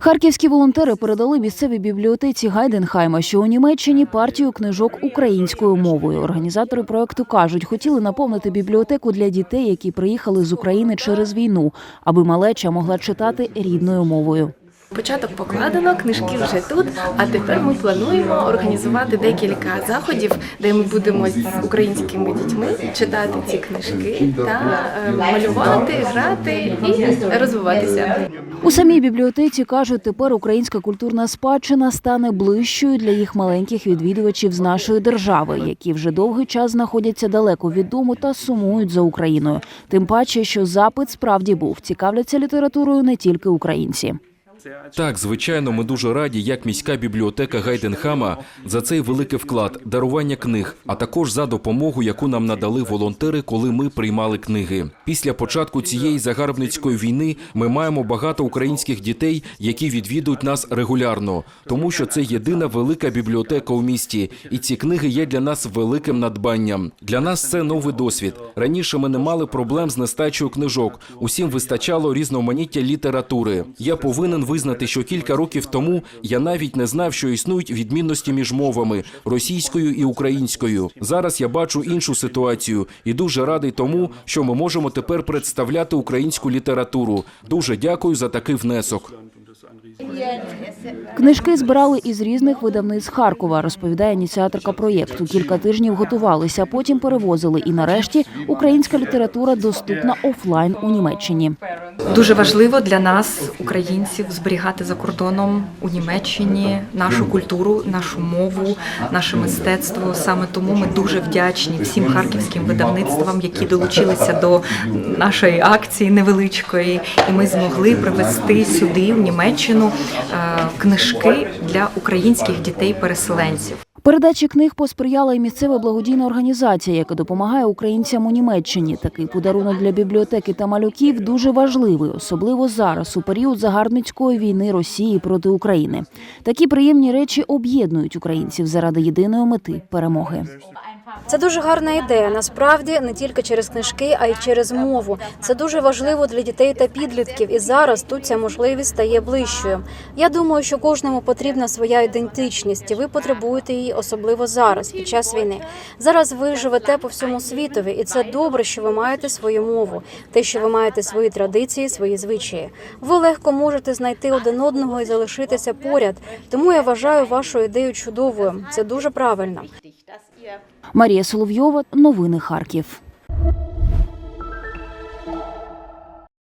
Харківські волонтери передали місцевій бібліотеці Гайденхайма, що у Німеччині партію книжок українською мовою. Організатори проекту кажуть, хотіли наповнити бібліотеку для дітей, які приїхали з України через війну, аби малеча могла читати рідною мовою. Початок покладено, книжки вже тут. А тепер ми плануємо організувати декілька заходів, де ми будемо з українськими дітьми читати ці книжки та е, малювати, грати і розвиватися. У самій бібліотеці кажуть, тепер українська культурна спадщина стане ближчою для їх маленьких відвідувачів з нашої держави, які вже довгий час знаходяться далеко від дому та сумують за Україною. Тим паче, що запит справді був цікавляться літературою не тільки українці. Так, звичайно, ми дуже раді, як міська бібліотека Гайденхама за цей великий вклад, дарування книг, а також за допомогу, яку нам надали волонтери, коли ми приймали книги. Після початку цієї загарбницької війни ми маємо багато українських дітей, які відвідують нас регулярно, тому що це єдина велика бібліотека у місті, і ці книги є для нас великим надбанням. Для нас це новий досвід. Раніше ми не мали проблем з нестачею книжок. Усім вистачало різноманіття літератури. Я повинен визнати, що кілька років тому я навіть не знав, що існують відмінності між мовами російською і українською. Зараз я бачу іншу ситуацію і дуже радий тому, що ми можемо тепер представляти українську літературу. Дуже дякую за такий внесок. Книжки збирали із різних видавництв Харкова, розповідає ініціаторка проєкту. Кілька тижнів готувалися, потім перевозили. І нарешті українська література доступна офлайн у Німеччині. Дуже важливо для нас, українців, зберігати за кордоном у Німеччині нашу культуру, нашу мову, наше мистецтво. Саме тому ми дуже вдячні всім харківським видавництвам, які долучилися до нашої акції невеличкої, і ми змогли привезти сюди, в Німеччину, е, книжки для українських дітей-переселенців. Передачі книг посприяла і місцева благодійна організація, яка допомагає українцям у Німеччині. Такий подарунок для бібліотеки та малюків дуже важливий, особливо зараз, у період загарбницької війни Росії проти України. Такі приємні речі об'єднують українців заради єдиної мети перемоги. Це дуже гарна ідея. Насправді не тільки через книжки, а й через мову. Це дуже важливо для дітей та підлітків. І зараз тут ця можливість стає ближчою. Я думаю, що кожному потрібна своя ідентичність, і ви потребуєте її особливо зараз, під час війни. Зараз ви живете по всьому світові, і це добре, що ви маєте свою мову, те, що ви маєте свої традиції, свої звичаї. Ви легко можете знайти один одного і залишитися поряд. Тому я вважаю вашу ідею чудовою. Це дуже правильно. Марія Соловйова, новини Харків.